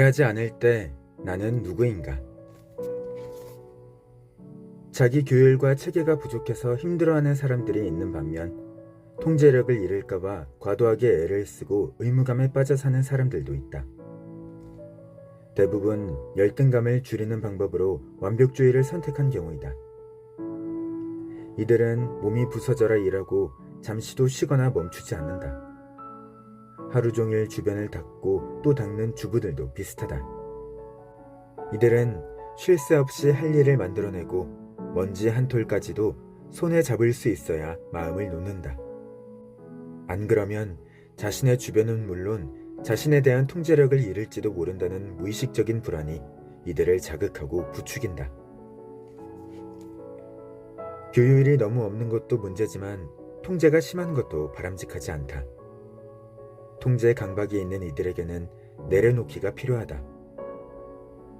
일하지 않을 때 나는 누구인가? 자기 교율과 체계가 부족해서 힘들어하는 사람들이 있는 반면 통제력을 잃을까봐 과도하게 애를 쓰고 의무감에 빠져 사는 사람들도 있다. 대부분 열등감을 줄이는 방법으로 완벽주의를 선택한 경우이다. 이들은 몸이 부서져라 일하고 잠시도 쉬거나 멈추지 않는다. 하루 종일 주변을 닦고 또 닦는 주부들도 비슷하다. 이들은 쉴 새 없이 할 일을 만들어내고 먼지 한 톨까지도 손에 잡을 수 있어야 마음을 놓는다. 안 그러면 자신의 주변은 물론 자신에 대한 통제력을 잃을지도 모른다는 무의식적인 불안이 이들을 자극하고 부추긴다. 교율이 너무 없는 것도 문제지만 통제가 심한 것도 바람직하지 않다. 통제 강박이 있는 이들에게는 내려놓기가 필요하다.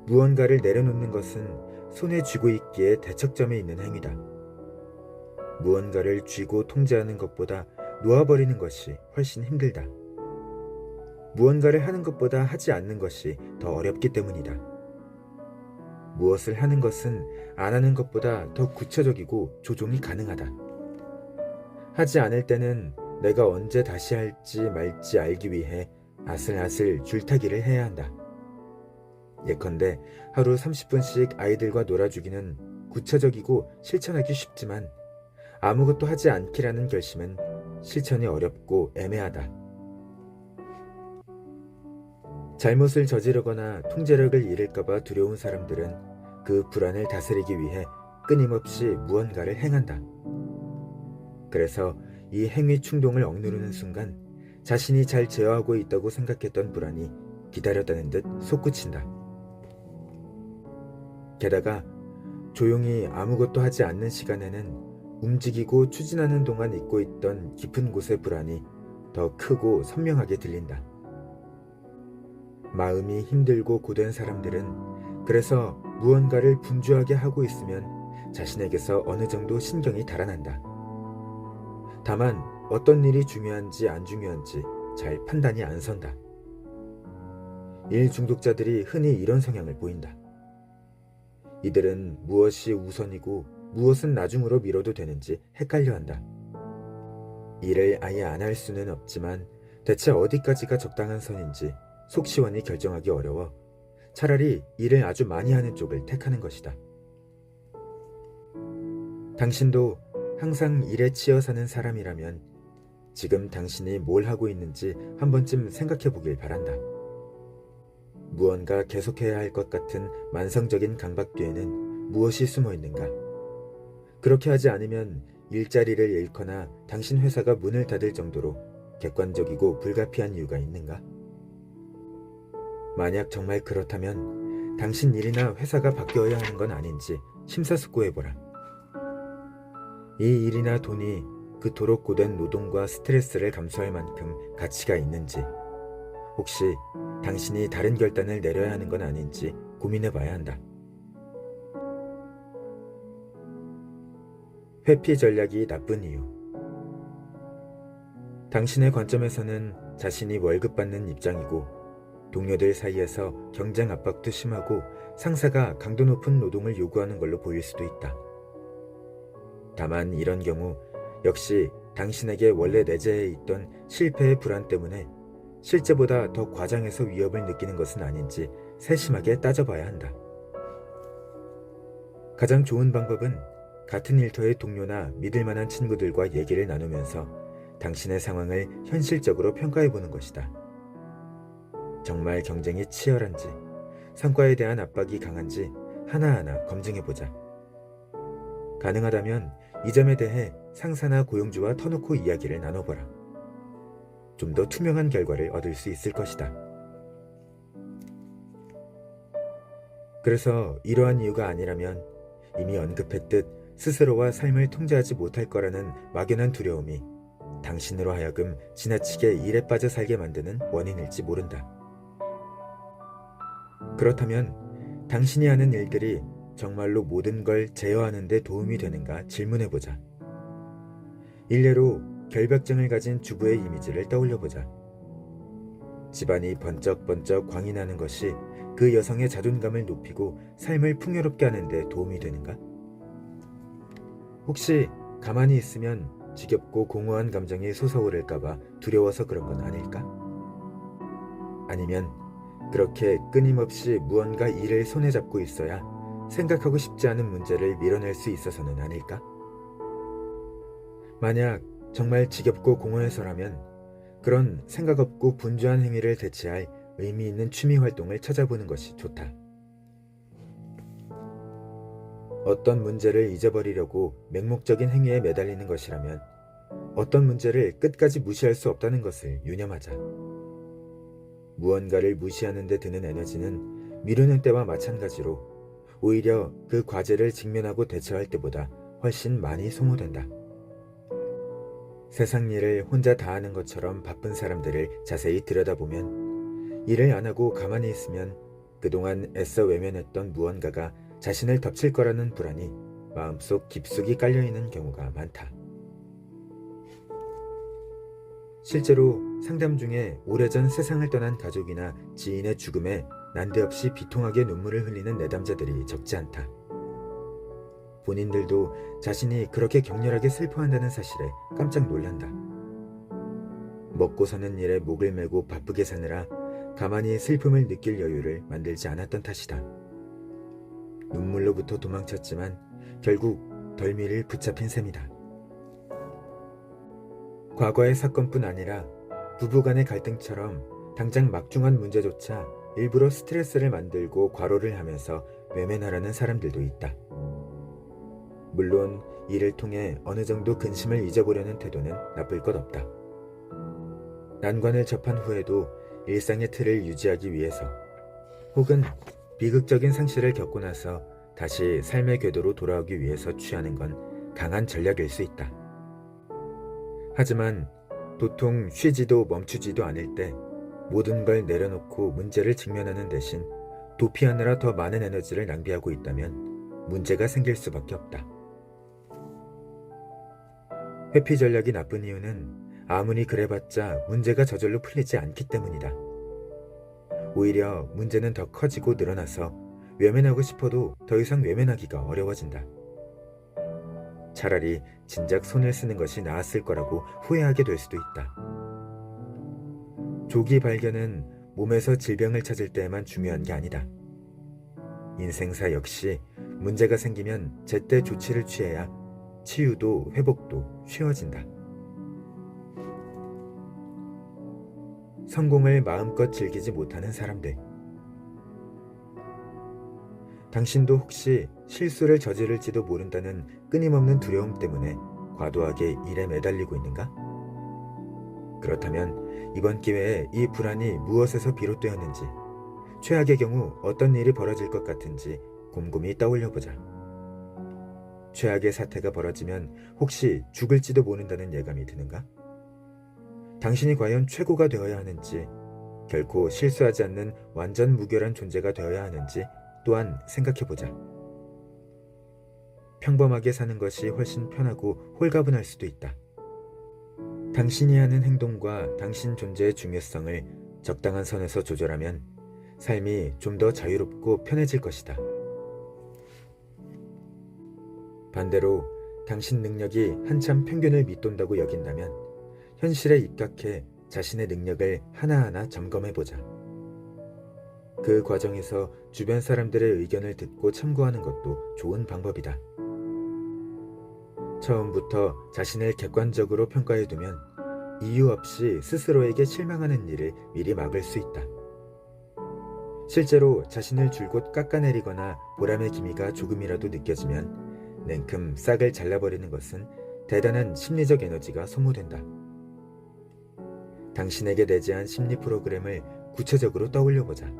무언가를 내려놓는 것은 손에 쥐고 있기에 대척점에 있는 행위다. 무언가를 쥐고 통제하는 것보다 놓아버리는 것이 훨씬 힘들다. 무언가를 하는 것보다 하지 않는 것이 더 어렵기 때문이다. 무엇을 하는 것은 안 하는 것보다 더 구체적이고 조종이 가능하다. 하지 않을 때는 내가 언제 다시 할지 말지 알기 위해 아슬아슬 줄타기를 해야 한다. 예컨대 하루 30분씩 아이들과 놀아주기는 구체적이고 실천하기 쉽지만 아무것도 하지 않기라는 결심은 실천이 어렵고 애매하다. 잘못을 저지르거나 통제력을 잃을까봐 두려운 사람들은 그 불안을 다스리기 위해 끊임없이 무언가를 행한다. 그래서 이 행위 충동을 억누르는 순간 자신이 잘 제어하고 있다고 생각했던 불안이 기다렸다는 듯 솟구친다. 게다가 조용히 아무것도 하지 않는 시간에는 움직이고 추진하는 동안 잊고 있던 깊은 곳의 불안이 더 크고 선명하게 들린다. 마음이 힘들고 고된 사람들은 그래서 무언가를 분주하게 하고 있으면 자신에게서 어느 정도 신경이 달아난다. 다만 어떤 일이 중요한지 안 중요한지 잘 판단이 안 선다. 일 중독자들이 흔히 이런 성향을 보인다. 이들은 무엇이 우선이고 무엇은 나중으로 미뤄도 되는지 헷갈려 한다. 일을 아예 안 할 수는 없지만 대체 어디까지가 적당한 선인지 속 시원히 결정하기 어려워 차라리 일을 아주 많이 하는 쪽을 택하는 것이다. 당신도 항상 일에 치여 사는 사람이라면 지금 당신이 뭘 하고 있는지 한 번쯤 생각해 보길 바란다. 무언가 계속해야 할 것 같은 만성적인 강박 뒤에는 무엇이 숨어 있는가? 그렇게 하지 않으면 일자리를 잃거나 당신 회사가 문을 닫을 정도로 객관적이고 불가피한 이유가 있는가? 만약 정말 그렇다면 당신 일이나 회사가 바뀌어야 하는 건 아닌지 심사숙고해보라. 이 일이나 돈이 그토록 고된 노동과 스트레스를 감수할 만큼 가치가 있는지 혹시 당신이 다른 결단을 내려야 하는 건 아닌지 고민해 봐야 한다. 회피 전략이 나쁜 이유. 당신의 관점에서는 자신이 월급 받는 입장이고 동료들 사이에서 경쟁 압박도 심하고 상사가 강도 높은 노동을 요구하는 걸로 보일 수도 있다. 다만 이런 경우 역시 당신에게 원래 내재해 있던 실패의 불안 때문에 실제보다 더 과장해서 위협을 느끼는 것은 아닌지 세심하게 따져봐야 한다. 가장 좋은 방법은 같은 일터의 동료나 믿을 만한 친구들과 얘기를 나누면서 당신의 상황을 현실적으로 평가해 보는 것이다. 정말 경쟁이 치열한지, 성과에 대한 압박이 강한지 하나하나 검증해 보자. 가능하다면 이 점에 대해 상사나 고용주와 터놓고 이야기를 나눠보라. 좀 더 투명한 결과를 얻을 수 있을 것이다. 그래서 이러한 이유가 아니라면 이미 언급했듯 스스로와 삶을 통제하지 못할 거라는 막연한 두려움이 당신으로 하여금 지나치게 일에 빠져 살게 만드는 원인일지 모른다. 그렇다면 당신이 하는 일들이 정말로 모든 걸 제어하는 데 도움이 되는가 질문해보자. 일례로 결벽증을 가진 주부의 이미지를 떠올려보자. 집안이 번쩍번쩍 광이 나는 것이 그 여성의 자존감을 높이고 삶을 풍요롭게 하는 데 도움이 되는가? 혹시 가만히 있으면 지겹고 공허한 감정이 솟아오를까봐 두려워서 그런 건 아닐까? 아니면 그렇게 끊임없이 무언가 일을 손에 잡고 있어야 생각하고 싶지 않은 문제를 밀어낼 수 있어서는 아닐까? 만약 정말 지겹고 공허해서라면 그런 생각 없고 분주한 행위를 대체할 의미 있는 취미 활동을 찾아보는 것이 좋다. 어떤 문제를 잊어버리려고 맹목적인 행위에 매달리는 것이라면 어떤 문제를 끝까지 무시할 수 없다는 것을 유념하자. 무언가를 무시하는 데 드는 에너지는 미루는 때와 마찬가지로 오히려 그 과제를 직면하고 대처할 때보다 훨씬 많이 소모된다. 세상 일을 혼자 다 하는 것처럼 바쁜 사람들을 자세히 들여다보면 일을 안 하고 가만히 있으면 그동안 애써 외면했던 무언가가 자신을 덮칠 거라는 불안이 마음속 깊숙이 깔려있는 경우가 많다. 실제로 상담 중에 오래전 세상을 떠난 가족이나 지인의 죽음에 난데없이 비통하게 눈물을 흘리는 내담자들이 적지 않다. 본인들도 자신이 그렇게 격렬하게 슬퍼한다는 사실에 깜짝 놀란다. 먹고 사는 일에 목을 메고 바쁘게 사느라 가만히 슬픔을 느낄 여유를 만들지 않았던 탓이다. 눈물로부터 도망쳤지만 결국 덜미를 붙잡힌 셈이다. 과거의 사건뿐 아니라 부부간의 갈등처럼 당장 막중한 문제조차 일부러 스트레스를 만들고 과로를 하면서 외면하려는 사람들도 있다. 물론 이를 통해 어느 정도 근심을 잊어보려는 태도는 나쁠 것 없다. 난관을 접한 후에도 일상의 틀을 유지하기 위해서 혹은 비극적인 상실을 겪고 나서 다시 삶의 궤도로 돌아오기 위해서 취하는 건 강한 전략일 수 있다. 하지만 도통 쉬지도 멈추지도 않을 때 모든 걸 내려놓고 문제를 직면하는 대신 도피하느라 더 많은 에너지를 낭비하고 있다면 문제가 생길 수밖에 없다. 회피 전략이 나쁜 이유는 아무리 그래봤자 문제가 저절로 풀리지 않기 때문이다. 오히려 문제는 더 커지고 늘어나서 외면하고 싶어도 더 이상 외면하기가 어려워진다. 차라리 진작 손을 쓰는 것이 나았을 거라고 후회하게 될 수도 있다. 조기 발견은 몸에서 질병을 찾을 때에만 중요한 게 아니다. 인생사 역시 문제가 생기면 제때 조치를 취해야 치유도 회복도 쉬워진다. 성공을 마음껏 즐기지 못하는 사람들. 당신도 혹시 실수를 저지를지도 모른다는 끊임없는 두려움 때문에 과도하게 일에 매달리고 있는가? 그렇다면 이번 기회에 이 불안이 무엇에서 비롯되었는지, 최악의 경우 어떤 일이 벌어질 것 같은지 곰곰이 떠올려 보자. 최악의 사태가 벌어지면 혹시 죽을지도 모른다는 예감이 드는가? 당신이 과연 최고가 되어야 하는지, 결코 실수하지 않는 완전 무결한 존재가 되어야 하는지 또한 생각해 보자. 평범하게 사는 것이 훨씬 편하고 홀가분할 수도 있다. 당신이 하는 행동과 당신 존재의 중요성을 적당한 선에서 조절하면 삶이 좀 더 자유롭고 편해질 것이다. 반대로 당신 능력이 한참 평균을 밑돈다고 여긴다면 현실에 입각해 자신의 능력을 하나하나 점검해 보자. 그 과정에서 주변 사람들의 의견을 듣고 참고하는 것도 좋은 방법이다. 처음부터 자신을 객관적으로 평가해 두면 이유 없이 스스로에게 실망하는 일을 미리 막을 수 있다. 실제로 자신을 줄곧 깎아내리거나 보람의 기미가 조금이라도 느껴지면 냉큼 싹을 잘라버리는 것은 대단한 심리적 에너지가 소모된다. 당신에게 내재한 심리 프로그램을 구체적으로 떠올려 보자.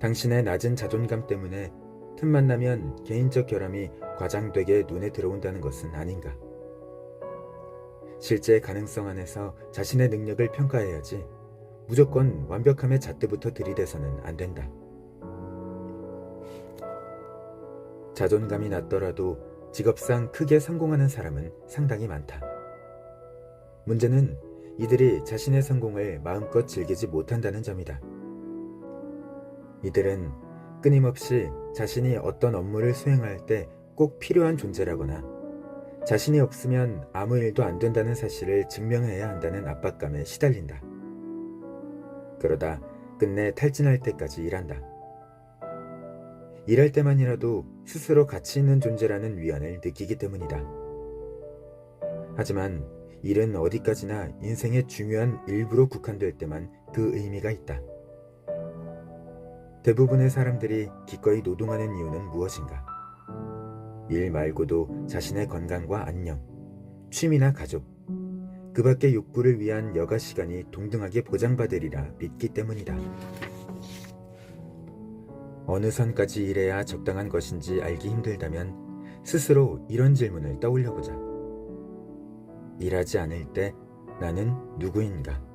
당신의 낮은 자존감 때문에 틈만 나면 개인적 결함이 과장되게 눈에 들어온다는 것은 아닌가. 실제 가능성 안에서 자신의 능력을 평가해야지 무조건 완벽함의 잣대부터 들이대서는 안 된다. 자존감이 낮더라도 직업상 크게 성공하는 사람은 상당히 많다. 문제는 이들이 자신의 성공을 마음껏 즐기지 못한다는 점이다. 이들은 끊임없이 자신이 어떤 업무를 수행할 때 꼭 필요한 존재라거나 자신이 없으면 아무 일도 안 된다는 사실을 증명해야 한다는 압박감에 시달린다. 그러다 끝내 탈진할 때까지 일한다. 일할 때만이라도 스스로 가치 있는 존재라는 위안을 느끼기 때문이다. 하지만 일은 어디까지나 인생의 중요한 일부로 국한될 때만 그 의미가 있다. 대부분의 사람들이 기꺼이 노동하는 이유는 무엇인가? 일 말고도 자신의 건강과 안녕, 취미나 가족, 그 밖의 욕구를 위한 여가 시간이 동등하게 보장받으리라 믿기 때문이다. 어느 선까지 일해야 적당한 것인지 알기 힘들다면 스스로 이런 질문을 떠올려 보자. 일하지 않을 때 나는 누구인가?